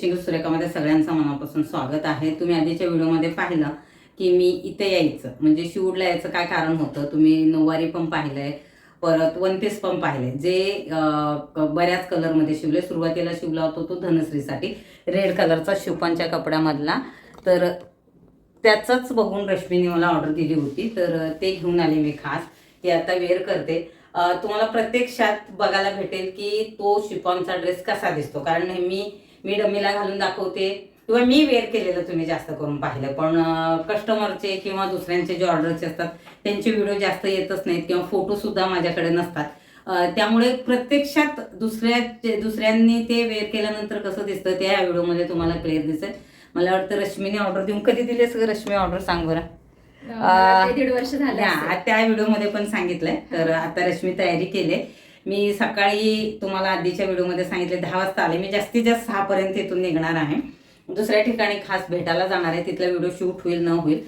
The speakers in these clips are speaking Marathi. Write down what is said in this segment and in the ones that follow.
व्हिडिओला स्टिचिंग सुरेखामध्ये सगळ्यांचं मनापासून स्वागत आहे. तुम्ही आधीच्या व्हिडिओमध्ये पाहिलं की मी इथे यायचं. म्हणजे शिवडला यायचं काय कारण होतं? तुम्ही नऊवारी पण पाहिलंय परत वन पीस पण पाहिले जे बऱ्याच कलरमध्ये शिवले. सुरुवातीला शिवला होतो तो धनश्रीसाठी. रेड कलरचा शिवपांच्या कपड्यामधला. तर त्याचंच बघून रश्मीने मला ऑर्डर दिली होती. तर ते घेऊन आले मी खास. ते आता वेअर करते. तुम्हाला प्रत्यक्षात बघायला भेटेल की तो शिफॉनचा ड्रेस कसा दिसतो. कारण नेहमी मी डमीला घालून दाखवते. किंवा मी वेअर केलेलं तुम्ही जास्त करून पाहिलं. पण कस्टमरचे किंवा दुसऱ्यांचे जे ऑर्डरचे असतात त्यांचे व्हिडिओ जास्त येतच नाहीत किंवा फोटो सुद्धा माझ्याकडे नसतात. त्यामुळे प्रत्यक्षात दुसऱ्या दुसऱ्यांनी ते वेअर केल्यानंतर कसं दिसतं ते या व्हिडिओमध्ये तुम्हाला क्लिअर दिसेल. मला वाटतं रश्मीने ऑर्डर देऊन कधी दिली असं रश्मी ऑर्डर सांग बरं. दीड वर्ष झाले. त्या व्हिडिओमध्ये पण सांगितलंय. तर आता रश्मी तयारी केली मी सकाळी तुम्हाला आधीच्या व्हिडिओमध्ये सांगितले दहा वाजता आले. मी जास्तीत जास्त सहापर्यंत इथून निघणार आहे. दुसऱ्या ठिकाणी खास भेटायला जाणार आहे. तिथला व्हिडिओ शूट होईल न होईल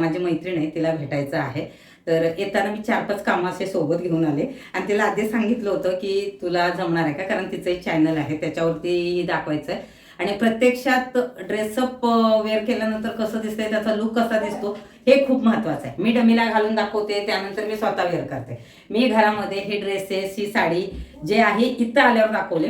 माझी मैत्रीण आहे तिला भेटायचं आहे. तर येताना मी चार पाच कामं असे सोबत घेऊन आले. आणि तिला आधी सांगितलं होतं की तुला जमणार आहे का? कारण तिचं एक चॅनल आहे त्याच्यावरती दाखवायचं आहे आणि प्रत्यक्षात ड्रेसअप वेअर केल्यानंतर कसं दिसतंय त्याचा लुक कसा दिसतो हे खूप महत्वाचं आहे. मी डमीला घालून दाखवते त्यानंतर मी स्वतः वेअर करते. मी घरामध्ये हे ड्रेसेस ही साडी जे आहे इथं आल्यावर दाखवले.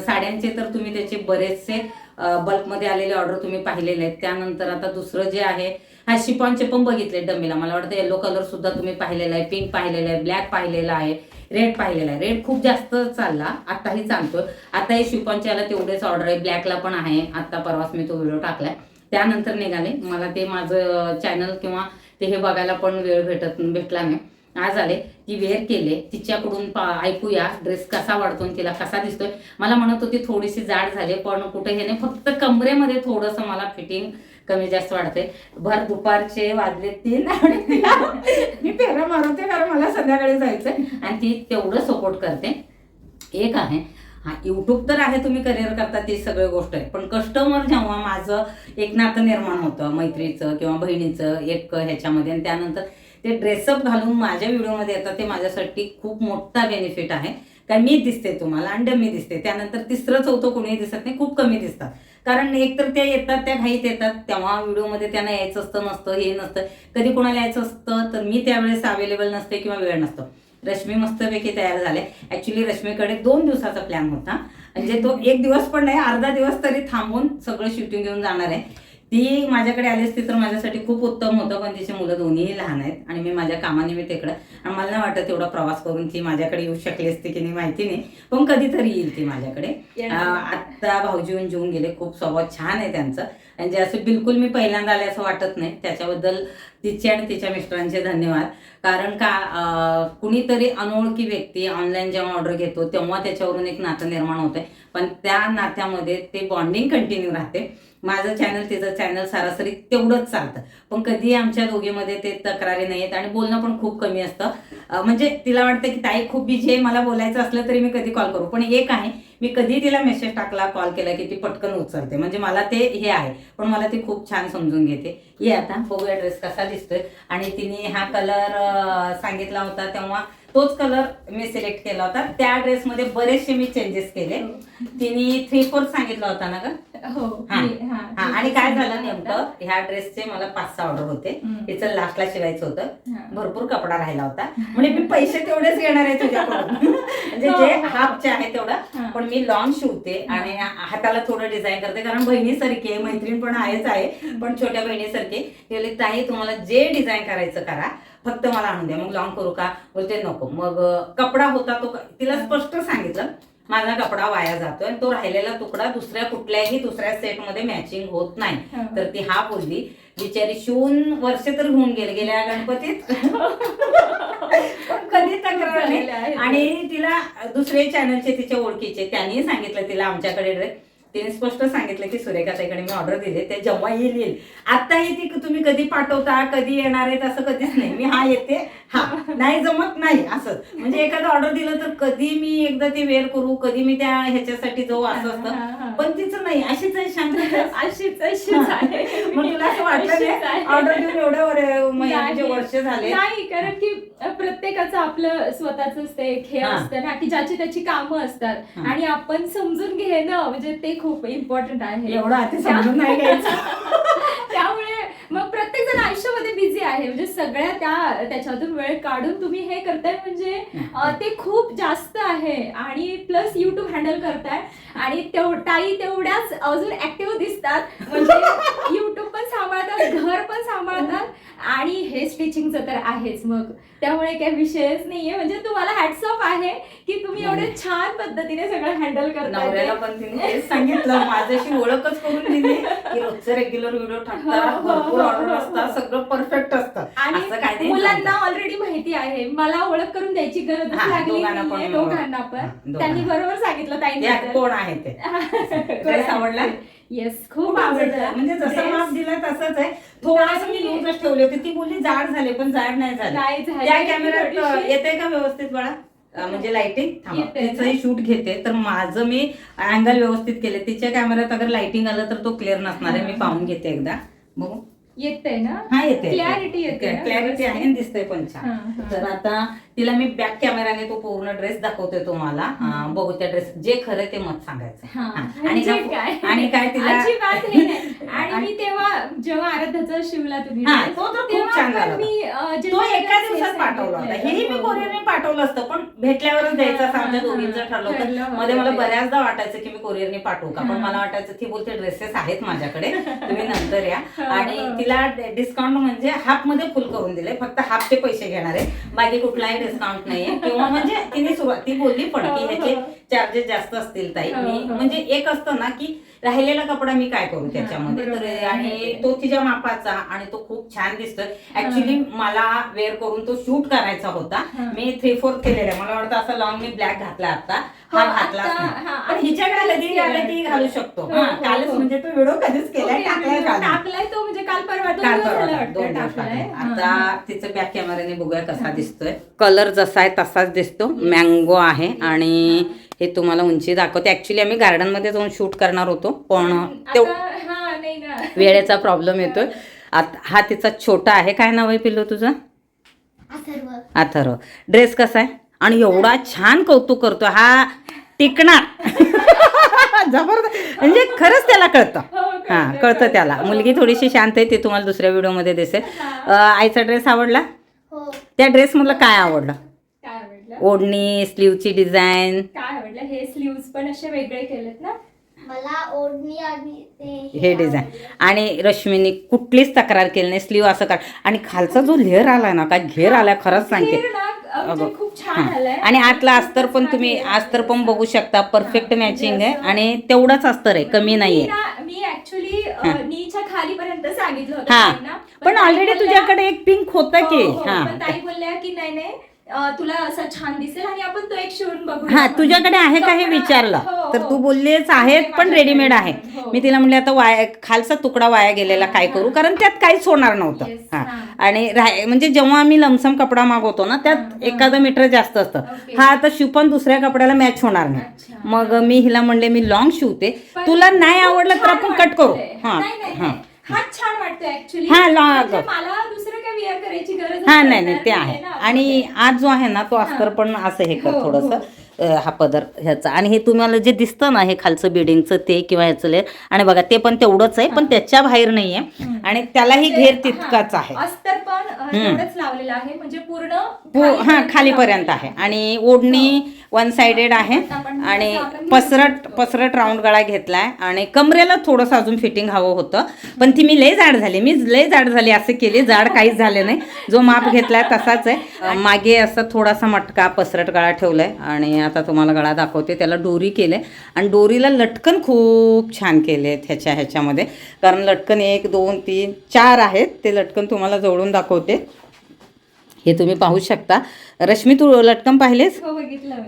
साड्यांचे तर तुम्ही त्याचे बरेचसे बल्कमध्ये आलेले ऑर्डर तुम्ही पाहिलेले आहेत. त्यानंतर आता दुसरं जे आहे हा शिपॉनचे पण बघितले डमीला मला वाटतं येलो कलर सुद्धा तुम्ही पाहिलेला आहे पिंक पाहिलेला आहे ब्लॅक पाहिलेला आहे रेड पाहिलेला आहे. रेड खूप जास्त चालला आताही चालतोय. आता हे शिपॉनचे याला तेवढेच ऑर्डर आहे. ब्लॅकला पण आहे. आता परवाच मी तो व्हिडिओ टाकलाय. त्यानंतर निघाले. मला ते माझं चॅनल किंवा ते हे बघायला पण वेळ भेटत भेटला नाही. आज आले. ती वेअर केले. तिच्याकडून पा- ऐकूया. ड्रेस कसा वाढतो तिला कसा दिसतोय. मला म्हणत होती थोडीशी जाड झाली पण कुठे हे नाही. फक्त कमरेमध्ये थोडंसं मला फिटिंग कमी जास्त वाढते भर दुपारचे वाजले तीन मी फेरा मारवते कारण मला संध्याकाळी जायचंय. आणि ती तेवढं सपोर्ट करते. एक आहे हा युट्यूब तर आहे तुम्ही करिअर करता ती सगळी गोष्ट आहे. पण कस्टमर जेव्हा माझं एक नातं निर्माण होतं मैत्रीचं किंवा बहिणीचं एक ह्याच्यामध्ये आणि त्यानंतर ते ड्रेसअप घालून माझ्या व्हिडिओमध्ये येतात ते माझ्यासाठी खूप मोठा बेनिफिट आहे. कारण मी दिसते तुम्हाला अंड मी दिसते. त्यानंतर तिसरं चौथं कोणीही दिसत नाही खूप कमी दिसतात. कारण एक तर त्या येतात त्या घाईत येतात. तेव्हा व्हिडिओमध्ये त्यांना यायचं असतं नसतं हे नसतं. कधी कोणाला यायचं असतं तर मी त्यावेळेस अवेलेबल नसते किंवा वेळ नसतो. रश्मी मस्तपैकी तयार झाले. ऍक्च्युली रश्मीकडे दोन दिवसाचा प्लॅन होता. म्हणजे तो एक दिवस पण नाही अर्धा दिवस तरी थांबून सगळं शूटिंग घेऊन जाणार आहे. ती माझ्याकडे आली असती तर माझ्यासाठी खूप उत्तम होतं पण तिची मुलं दोन्हीही लहान आहेत आणि मी माझ्या कामानिमित्त इकडं. आणि मला नाही वाटत तेवढा प्रवास करून ती माझ्याकडे येऊ शकली असती की नाही माहिती नाही पण कधीतरी येईल ती माझ्याकडे. आत्ता भाऊजी येऊन जेवून गेले खूप स्वभाव छान आहे त्यांचं. म्हणजे असं बिलकुल मी पहिल्यांदा आले असं वाटत नाही. त्याच्याबद्दल तिचे आणि तिच्या मिस्टरांचे धन्यवाद. कारण का कुणीतरी अनोळखी व्यक्ती ऑनलाईन जेव्हा ऑर्डर घेतो तेव्हा त्याच्यावरून एक नातं निर्माण होतंय. पण त्या नात्यामध्ये ते बॉन्डिंग कंटिन्यू राहते. माझं चॅनल तिचं चॅनल सरासरी तेवढंच चालतं. पण कधी आमच्या दोघीमध्ये ते तक्रारी नाही आहेत आणि बोलणं पण खूप कमी असतं. म्हणजे तिला वाटतं की ताई खूप बिझी आहे मला बोलायचं असलं तरी मी कधी कॉल करू? पण एक आहे मी कधी तिला मेसेज टाकला कॉल केला की ती पटकन उचलते. म्हणजे मला ते हे आहे पण मला ती खूप छान समजून घेते. ये आता बघूया ड्रेस कसा दिसतोय. आणि तिने हा कलर सांगितला होता तेव्हा तोच कलर मी सिलेक्ट केला होता. त्या ड्रेसमध्ये बरेचसे मी चेंजेस केले. तिने थ्री फोर्थ सांगितला होता ना ग? हो. हा. हा. हा. आणि काय झालं नेमकं? ह्या ड्रेसचे मला पाच सहा ऑर्डर होते. तिचं लास्टला शिवायचं होतं. हा. भरपूर कपडा राहिला होता. म्हणजे मी पैसे तेवढेच घेणार आहे तुझ्याकडून. म्हणजे जे हाफचे आहे तेवढं. हा. पण मी लॉंग शिवते आणि हाताला थोडं डिझाईन करते. कारण बहिणीसारखी आहे मैत्रीण पण आहेच आहे. पण छोट्या बहिणीसारखी ताई तुम्हाला जे डिझाईन करायचं करा. फक्त मला आणून द्या. मग लॉंग करू का? बोलते नको. मग कपडा होता तो तिला स्पष्ट सांगितलं माझा कपडा वाया जातोय आणि तो राहिलेला तुकडा दुसऱ्या कुठल्याही दुसऱ्या सेटमध्ये मॅचिंग होत नाही. तर ती हा बोलली बिचारी शिवून वर्ष तर होऊन गेले गेल्या गणपतीत? कधी तक्रार. आणि तिला दुसरे चॅनलचे तिच्या ओळखीचे त्यांनी सांगितलं तिला आमच्याकडे ड्रेस तिने स्पष्ट सांगितलं की सुरेखाताईकडे मी ऑर्डर दिली ते जेव्हा येईल. येईल आताही ती तुम्ही कधी पाठवता कधी येणार आहेत असं कधीच नाही. मी हा येते हा नाही जमत नाही असं म्हणजे एखादं ऑर्डर दिलं तर कधी मी एकदा ते वेअर करू कधी मी त्या ह्याच्यासाठी जाऊ असं. असतं पण तिचं नाही अशीच आहे शांत अशीच अशीच आहे मग तुला असं वाटलं नाही. ऑर्डर देऊन एवढ्या. वर्ष झाले नाही कारण की प्रत्येकाचं आपलं स्वतःच ते हा. असतं ना की ज्याची त्याची कामं असतात. आणि आपण समजून घेणं म्हणजे ते खूप इम्पॉर्टंट आहे एवढं आता समजून नाही घ्यायचं त्यामुळे मग प्रत्येक जण आयुष्यामध्ये बिझी आहे. म्हणजे सगळ्या त्या त्याच्यातून वेळ काढून तुम्ही हे करताय म्हणजे ते खूप जास्त आहे. आणि प्लस युट्यूब हँडल करताय. आणि तेव ताई तेवढ्याच अजून ऍक्टिव्ह दिसतात. म्हणजे युट्यूब पण सांभाळतात घर पण सांभाळतात. आणि हे स्टिचिंगचं तर आहेच मग. त्यामुळे काही विषयच नाहीये. म्हणजे तुम्हाला हॅट्स ऑफ आहे की तुम्ही एवढे छान पद्धतीने सगळं हँडल पण तिने तेच सांगितलं. माझ्याशी ओळखच करून दिली. की रोजचं रेग्युलर व्हिडिओ टाकतात हो, हो, भरपूर हो, ऑर्डर हो. असतात. सगळं परफेक्ट असतं आणि असं काय नाही मुलांना. ऑलरेडी माहिती आहे. मला ओळख करून द्यायची गरज हा, लागली दोघांना नाहीये, पण- दोघांना हा, पण दोघांना. त्यांनी बरोबर सांगितलं त्यात ताई कोण आहे ते? ड्रेस आवडला येस खूप आवडला. म्हणजे जसं माप दिलं तसंच आहे. थोडंसं मी नाही. लूजच ठेवले होते. ती बोलली जाड झाले पण जाड नाही झाले. त्या कॅमेऱ्यात थोडीशी- येते का व्यवस्थित बाळा? अं, म्हणजे लाइटिंग ना. तिचंही शूट घेते. तर माझं मी अँगल व्यवस्थित केले. तिच्या कॅमेऱ्यात अगर लाइटिंग आलं तर तो क्लिअर नसणार आहे. मी पाहून घेते एकदा. बघू. येते ना हा येते Clarity येते ना क्लॅरिटी आहे आणि दिसतंय पण हा, छान हा. तर आता तिला मी बॅक कॅमेराने तो पूर्ण ड्रेस दाखवतोय तुम्हाला बघू त्या ड्रेस जे खरं ते मत सांगायचं हा, हा. आणि म्हणजे काय आणि काय तिला हे. आणि मी तेव्हा जेव्हा आराध्याचा शिवला तुम्ही हा, तो तर खूप छान झाला तो एका दिवसात हे पाठवला होता. हेही मी हो. कोरिअरने पाठवलं असतं पण भेटल्यावरच द्यायचं असं आमच्या हा, हा, दोघींचं ठरलं होतं मध्ये मला. बऱ्याचदा वाटायचं की मी कोरिअरने पाठवू का पण हा. मला वाटायचं ती बोलते ड्रेसेस आहेत माझ्याकडे तुम्ही नंतर या हा, आणि हा. तिला डिस्काउंट म्हणजे हाफमध्ये फुल करून दिले फक्त हाफचे पैसे घेणार आहे. बाकी कुठलाही डिस्काउंट नाहीये. किंवा म्हणजे तिने सुरुवात ती बोलली पण की हो, ह्याचे हो. चार्जेस जास्त असतील ताई. हो, मी. म्हणजे एक असतं ना की राहिलेला कपडा मी काय करू त्याच्यामध्ये? तर. आणि तो तिच्या मापाचा आणि तो खूप छान दिसतोय. ऍक्च्युली मला वेअर करून तो शूट करायचा होता. मी थ्री फोर्थ केलेला आहे. मला वाटतं असं लॉंग मी ब्लॅक घातला आता. हो, हा, पण हिच्याकडे ती घालू शकतो. कालच. म्हणजे तो व्हिडिओ कधीच केलाय टाकलाय तो म्हणजे काल काल परवा दोन दिवस. आता तिचं बॅक कॅमेऱ्याने बघूया कसा दिसतोय. कलर जसा आहे तसाच दिसतो. मँगो आहे आणि हे तुम्हाला उंची दाखवते. ऍक्च्युली आम्ही गार्डनमध्ये जाऊन शूट करणार होतो पण हा नाही ना. वेळेचा प्रॉब्लेम येतोय. आत- हा तिचा छोटा आहे. काय नाव आहे पिल्लू तुझं? अथर्व. अथर्व. ड्रेस कसा आहे? आणि एवढा छान कौतुक करतो हा टिकणार. जबरदस्त. म्हणजे खरंच त्याला कळतं. हो, कळतं, हा कळतं. त्याला. मुलगी थोडीशी शांत आहे ते तुम्हाला दुसऱ्या व्हिडिओमध्ये दिसेल. आईचा ड्रेस आवडला? हो. त्या ड्रेस मधलं काय आवडलं? काय आवडलं? ओढणी स्लीवची डिझाईन काय आवडलं? हे स्लीव्स पण असे वेगळे केलेत ना? मला हे डिझाईन आणि रश्मीने कुठलीच तक्रार केली नाही स्लीव असं कर. आणि खालचा जो लेअर आला ना काय घेर आलाय खरंच सांगते. म्हणजे हां. आणि आतला अस्तर पण तुम्ही अस्तर पण बघू शकता परफेक्ट मॅचिंग आहे. आणि तेवढाच अस्तर आहे कमी नाहीये. ना- मी ऍक्च्युली नीच्या खालीपर्यंत सांगितलं होतं हा. ताईंना. पण ऑलरेडी तुझ्याकडे एक पिंक होता की. हो, हो. हा बोलल्या की नाही नाही. तुला असं छान दिसेल आणि आपण तो एक शिवून बघू हा तुझ्याकडे आहे का हे विचारलं? तर तू बोललीच आहेत पण रेडीमेड आहे. हो. मी तिला म्हणले आता वाया खालचा तुकडा वाया गेलेला काय करू? कारण त्यात काहीच होणार नव्हतं. हा. हा. आणि म्हणजे जेव्हा आम्ही लमसम कपडा मागवतो ना हा, त्यात हा. एखादं मीटर जास्त असतं. हा आता शिवपण दुसऱ्या कपड्याला मॅच होणार. नाही. मग मी हिला म्हणले मी लॉंग शिवते. तुला नाही आवडलं तर आपण कट करू. हा हा. छान ऍक्च्युली हा, long- मला दुसरं काही विअर करायची गरज हा नाही नाही ते आहे. आणि आज जो आहे ना तो अस्तर पण असं हे कर हो, थोडस हो. हा पदर ह्याचा. आणि हे तुम्हाला जे दिसतं ना हे खालचं बिल्डिंगचं ते किंवा ह्याचं लेअर आणि बघा ते पण तेवढंच आहे पण त्याच्या बाहेर नाहीये आणि त्यालाही घेर तितकाच आहे. अस्तर पण अं, तेवढंच लावलेलं आहे म्हणजे पूर्ण पू- हा खालीपर्यंत आहे. आणि ओढणी वन साइडेड आहे आणि पसरट पसरट राऊंड गळा घेतलाय आणि कमरेला थोडंसं अजून फिटिंग हवं होतं. पण ती मी लय जाड झाली. मी लय जाड झाली असं केली. जाड काहीच झाले नाही. जो माप घेतलाय तसाच आहे. मागे असं थोडासा मटका पसरट गळा ठेवलाय. आणि आता तुम्हाला गळा दाखवते. त्याला डोरी आहे आणि डोरीला लटकन खूप छान केले ह्याच्या ह्याच्यामध्ये. कारण लटकन एक दोन तीन चार आहेत. ते लटकन तुम्हाला जोडून दाखवते. हे तुम्ही पाहू शकता. रश्मी तू लटकन पाहिलेस? हो.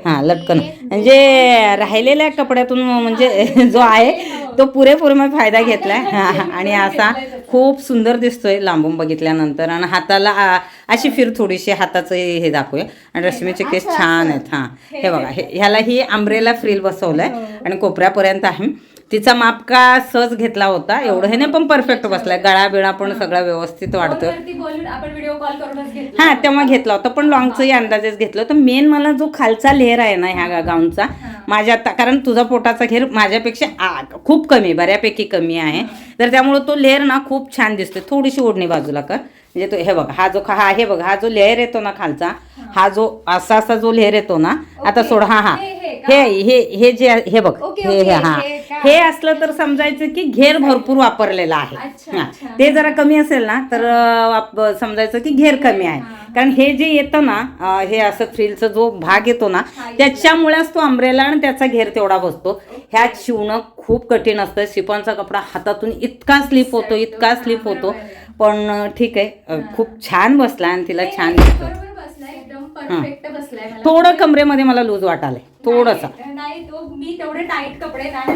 हां लटकन. म्हणजे राहिलेल्या कपड्यातून म्हणजे जो आहे तो पुरेपूर मी फायदा घेतलाय. हां आणि असा खूप सुंदर दिसतोय लांबून बघितल्यानंतर. आणि हाताला अशी फिर थोडीशी हाताचं हे दाखवूया. आणि रश्मीचे केस छान आहेत. हां. हे बघा हे ह्याला ही आंब्रेला फ्रिल बसवलंय. आणि कोपऱ्यापर्यंत आहे. तिचा माप का सहज घेतला होता एवढं हे नाही पण परफेक्ट बसलाय. गळा बिळा पण सगळा व्यवस्थित घेतला. हा तेव्हा घेतला होता पण लॉंगचंही अंदाजेच घेतलं तर मेन मला जो खालचा लेअर आहे ना ह्या गाऊनचा माझ्या आता कारण तुझा पोटाचा घेर माझ्यापेक्षा खूप कमी बऱ्यापैकी कमी आहे. तर त्यामुळे तो लेअर ना खूप छान दिसतो थोडीशी ओढणी बाजूला कर. म्हणजे तो हे बघ हा जो खा- हा हे बघ हा जो लेअर येतो ना खालचा हा. जो असा असा जो लेअर येतो ना आता. सोड हा हा. हे- हे जे हे बघ हे हे हा. असलं तर समजायचं की घेर भरपूर वापरलेला आहे. हा. ते जरा कमी असेल ना तर समजायचं की घेर कमी आहे. कारण हे जे येतं ना हे असं फ्रिलचा जो भाग येतो ना त्याच्यामुळेच तो अंब्रेला आणि त्याचा घेर तेवढा बसतो. ह्यात शिवणं खूप कठीण असतं. शिपॉनचा कपडा हातातून इतका स्लिप होतो इतका स्लिप होतो. पण ठीक आहे. खूप छान बसला आणि तिला छान थोडं कमरेमध्ये मला लूज वाटालंय. थोडंसं.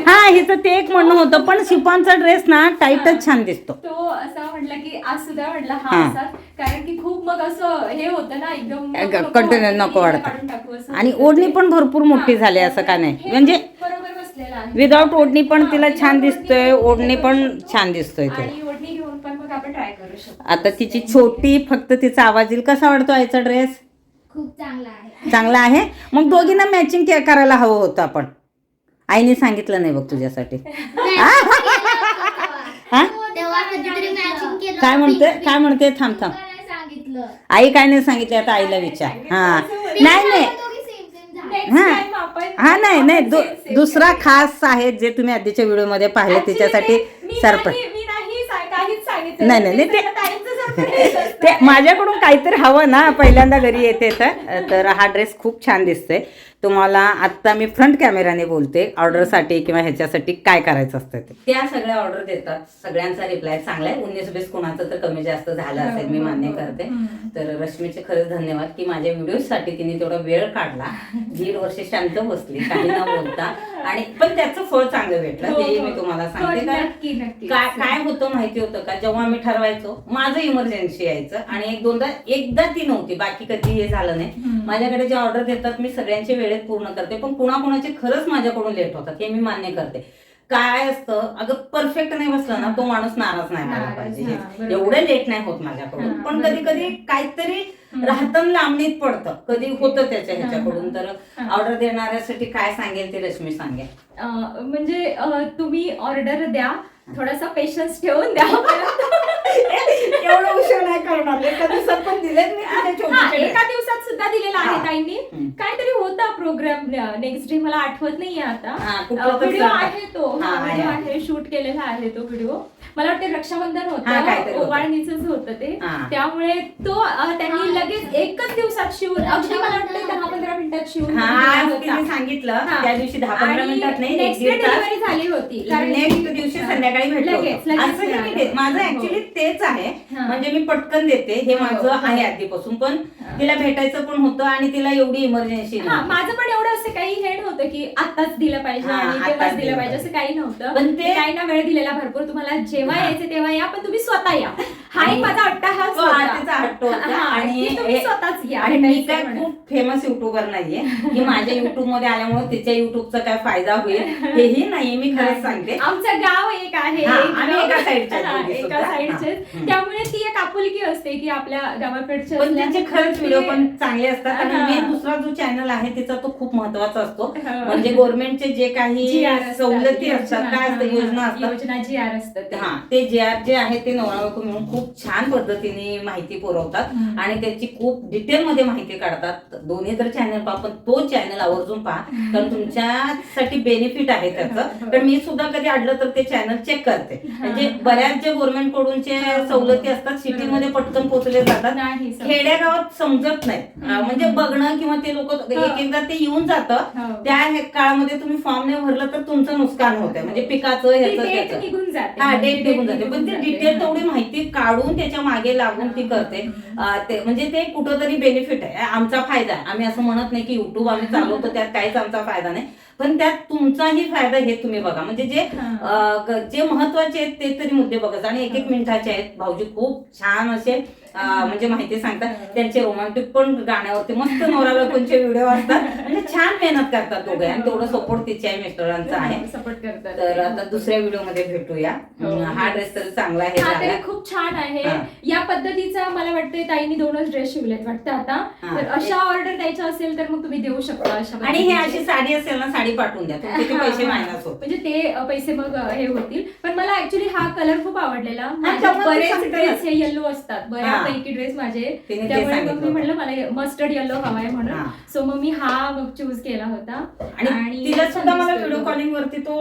हा हिचं ते एक म्हणणं होतं पण शिपॉनचा ड्रेस ना टाईटच छान दिसतो. तो असा म्हटला की आज सुद्धा म्हटला हा कारण की खूप मग असं हे होतं ना एकदम नको असं आणि. ओढणी पण भरपूर मोठी. झाली असं का नाही? म्हणजे विदाऊट ओढणी पण तिला छान दिसतोय ओढणी पण. छान दिसतोय तिला आणि ओढणी घेऊन पण मग आपण ट्राय करू शकतो आता तिची छोटी फक्त तिचा आवाज येईल. कसा वाटतो आईचा ड्रेस खूप चांगला आहे. चांगला आहे? मग दोघींना मॅचिंग करायला हवं होतं आपण. आईने सांगितलं नाही बघ तुझ्यासाठी. हा काय म्हणते? काय म्हणते? थांब थांब. नाही सांगितलं. आई काय नाही सांगितलं आता आईला विचार. हा. नाही नाही. दोघी सेम सेम झाले. Next हा. हा नाही नाही. दुसरा. खास आहे जे तुम्ही आधीच्या व्हिडिओमध्ये पाहिले त्याच्यासाठी सरप्राईज नाही- मी नाही सा- काहीच सांगितलं नाही, नाही, नाही, ते-. ते माझ्याकडून काहीतरी हवं ना पहिल्यांदा घरी येते तर हा ड्रेस खूप छान दिसतोय तुम्हाला आत्ता मी फ्रंट कॅमेराने बोलते ऑर्डरसाठी किंवा ह्याच्यासाठी काय करायचं असतं ते. त्या सगळ्या ऑर्डर देतात. सगळ्यांचा रिप्लाय चांगला आहे. उन्नीस बेस कोणाचं तर कमी जास्त झालं असेल मी मान्य करते. तर रश्मीचे खरंच धन्यवाद की माझ्या व्हिडिओसाठी तिने तेवढा वेळ काढला. दीड वर्ष शांत बसली काही न बोलता. आणि पण त्याचं फळ चांगलं भेटलं हो, ते हो. मी तुम्हाला हो, सांगते. काय काय होतं माहिती होतं का? जेव्हा आम्ही ठरवायचो माझं इमर्जन्सी यायचं आणि एक दोनदा एकदा ती नव्हती. बाकी कधी हे झालं नाही. माझ्याकडे जे ऑर्डर देतात मी सगळ्यांचे वेळेत पूर्ण करते. पण कुणाकुणाचे खरंच माझ्याकडून लेट होतात हे मी मान्य करते. काय असतं अगं परफेक्ट नाही बसला ना तो माणूस नाराज नाही व्हायला पाहिजे. एवढं लेट नाही होत माझ्याकडून. पण. कधी कधी काहीतरी. राहतं लांबणीत पडतं. कधी होतं त्याच्या ह्याच्याकडून. तर. ऑर्डर देणाऱ्यासाठी काय सांगेल ते रश्मी सांगेल. म्हणजे तुम्ही ऑर्डर द्या. थोडासा पेशन्स ठेवून द्या. एवढं उशीर नाही करणार. एका दिवसात पण दिलेत मी. हा, छोटे. एका दिवसात सुद्धा दिलेला. आहे ताईंनी. काहीतरी होता प्रोग्राम नेक्स्ट डे मला आठवत नाहीये आता हा, व्हिडिओ. आहे तो हा, आहे, व्हिडिओ आहे. आहे शूट केलेला आहे तो व्हिडिओ मला वाटतं रक्षाबंधन हा, काहीतरी होतं होतं. ते हा. त्यामुळे तो अं, त्यांनी लगेच एकच दिवसात शिवून अगदी मला वाटतं दहा पंधरा मिनिटात शिवून हा आज. तिने सांगितलं हा. त्या दिवशी दहा पंधरा मिनिटात नाही एक next दीड तास delivery झाली होती कारण नेक्स्ट दिवशी हा. संध्याकाळी भेटलो लगेच होतो. लगेच असं हे मी मिळालं. दे- माझं हो. ऍक्च्युली तेच आहे हा. म्हणजे मी पटकन देते हे हो, माझं हो. आहे आधीपासून पण हा. तिला भेटायचं पण होतं आणि तिला एवढी इमर्जन्सी हा माझं पण एवढं असं काही हे नव्हतं की आताच दिलं पाहिजे हा, आणि आताच तेव्हाच दिलं दिलं पाहिजे. असं काही नव्हतं पण ते- काही ना वेळ दिलेला भरपूर तुम्हाला जेव्हा हा. यायचं तेव्हा या पण तुम्ही स्वतः या हा एक माझा अट्टाहास. हा, आणि तुम्ही स्वतःच या आणि मी काय. खूप फेमस युट्यूबर नाहीये की माझ्या युट्यूबमध्ये आल्यामुळे तिच्या युट्यूबचा काय फायदा होईल हेही नाही मी खरंच सांगते आमचं गाव एक आहे एक साईडचे एका. साईडचे. त्यामुळे ती एक आपुलकी असते की आपल्या गावाकडचे पण त्याचे खरंच व्हिडिओ पण चांगले असतात आणि. मेन दुसरा जो चॅनल आहे तिचा तो खूप महत्त्वाचा असतो. म्हणजे गव्हर्नमेंटचे जे काही असतात, सवलती असतात काय असतं हा, योजना असतात योजना जी आर असतात. हा ते जे आर जे आहे ते नवरा मिळून खूप छान पद्धतीने माहिती पुरवतात. आणि त्याची खूप डिटेल मध्ये माहिती काढतात. दोन्ही तर चॅनल पहा पण तो चॅनल आवर्जून पहा कारण तुमच्यासाठी बेनिफिट आहे त्याचं. हो. पण मी सुद्धा कधी अडलं तर ते चॅनल चेक करते. म्हणजे बऱ्याच जे गव्हर्नमेंट कडूनचे सवलती असतात सिटीमध्ये पटकन पोहोचले जातात. खेड्यागावात समजत नाही. म्हणजे बघणं किंवा ते लोक एक एकदा ते येऊन जातं. हो. त्या हे काळामध्ये तुम्ही फॉर्म नाही भरलं तर तुमचं नुकसान होतंय. म्हणजे पिकाचं ह्याचं हा डेट निघून जाते. पण ती. डिटेल तेवढी माहिती काढून त्याच्यामागे लागून ती करते. ते म्हणजे ते कुठंतरी बेनिफिट आहे. आमचा फायदा आहे. आम्ही असं म्हणत नाही की युट्यूब आम्ही चालवतो त्यात काहीच आमचा फायदा नाही. पण त्यात तुमचाही फायदा हे तुम्ही बघा. म्हणजे जे जे महत्त्वाचे आहेत ते तरी मुद्दे बघायचे आणि एक एक मिनिटाचे आहेत. भाऊजी खूप छान असे म्हणजे माहिती सांगतात. त्यांचे रोमांटिक पण गाण्यावरती मस्त नवरा बायकोंचे व्हिडिओ असतात. म्हणजे छान मेहनत करतात दोघे. आणि तेवढं सपोर्ट तिच्या मिस्टरांचा आहे. सपोर्ट करतात. तर आता दुसऱ्या व्हिडिओमध्ये भेटूया. हो. हा ड्रेस तर चांगला आहे खूप छान आहे. या पद्धतीचा मला वाटते ताईंनी दोनच ड्रेस शिवलेत वाटतं आता. तर अशा ऑर्डर द्यायच्या असेल तर मग तुम्ही देऊ शकता आणि हे. अशी साडी असेल ना साडी पाठवून द्या. तुमचे ते पैसे मायनस होत म्हणजे ते अ, पैसे मग अ, हे होतील. पण मला ऍक्च्युली हा कलर खूप आवडलेला. माझे त्यामुळे मी बरेच सांगते ना. ड्रेस हे येल्लो असतात. बऱ्यापैकी ड्रेस माझे. तिने ते त्यामुळे मग सांगितलं मी होतं. म्हणलं मला मस्टर्ड येल्लो हवाय म्हणून. हा. सो मग मी हा चूज केला होता. आणि तिला सुद्धा मला व्हिडिओ कॉलिंग वरती तो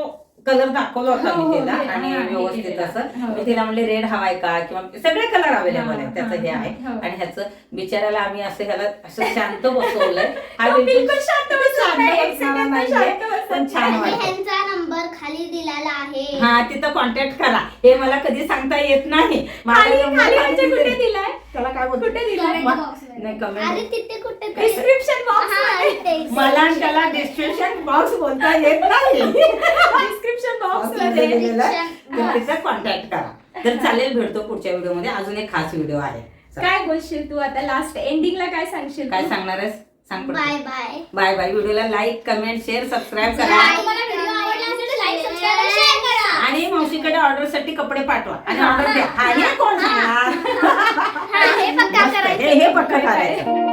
कलर दाखवला होता हो, मी हो, तिला हे- आणि हा, व्यवस्थित केलेलं. असं. हो. मी तिला म्हणले रेड हवाय का? किंवा सगळे कलर अवेलेबल हा, आहेत. त्याचं हे हा, आहे. हो. आणि ह्याचं बिचाराला आम्ही असं ह्याला असं शांत बसवलंय. हा तो बिलकुल बिलकुल शांत बसत नाही, एक बसणारा second पण नाहीये, शांत छान नाही. वाटतं ह्यांचा नंबर खाली दिलेला आहे. हा तिथं कॉन्टॅक्ट करा. हे मला कधी सांगता येत नाही. माझा खाली number खाली खाली म्हणजे कुठे. दिलाय? त्याला काय बोलतो? कुठे दिलाय. नाही अरे कमेंट तिथे कुठे डिस्क्रिप्शन बॉक्स हा, तेच. मला आणि त्याला डिस्क्रिप्शन बॉक्स बोलता येत नाही. डिस्क्रिप्शन बॉक्समध्ये. मध्ये दिलेलं आहे. Description तर तिथं कॉन्टॅक्ट करा. तर चालेल भेटतो पुढच्या व्हिडिओमध्ये अजून एक खास व्हिडिओ आहे. चला. काय बोलशील तू आता? लास्ट एंडिंगला काय सांगशील काय तू? सांगणार आहेस? सांग. बाय बाय बाय बाय व्हिडिओला लाईक कमेंट शेअर सबस्क्राईब करा. तुम्हाला व्हिडिओ आवडला असेल तर लाईक सबस्क्राईब शेअर मावशीकडे ऑर्डरसाठी कपडे पाठवा आणि ऑर्डर द्या. हा हे कोण सांगणार हा, हे पक्का मस्त. करायचं. पक्का करायचं.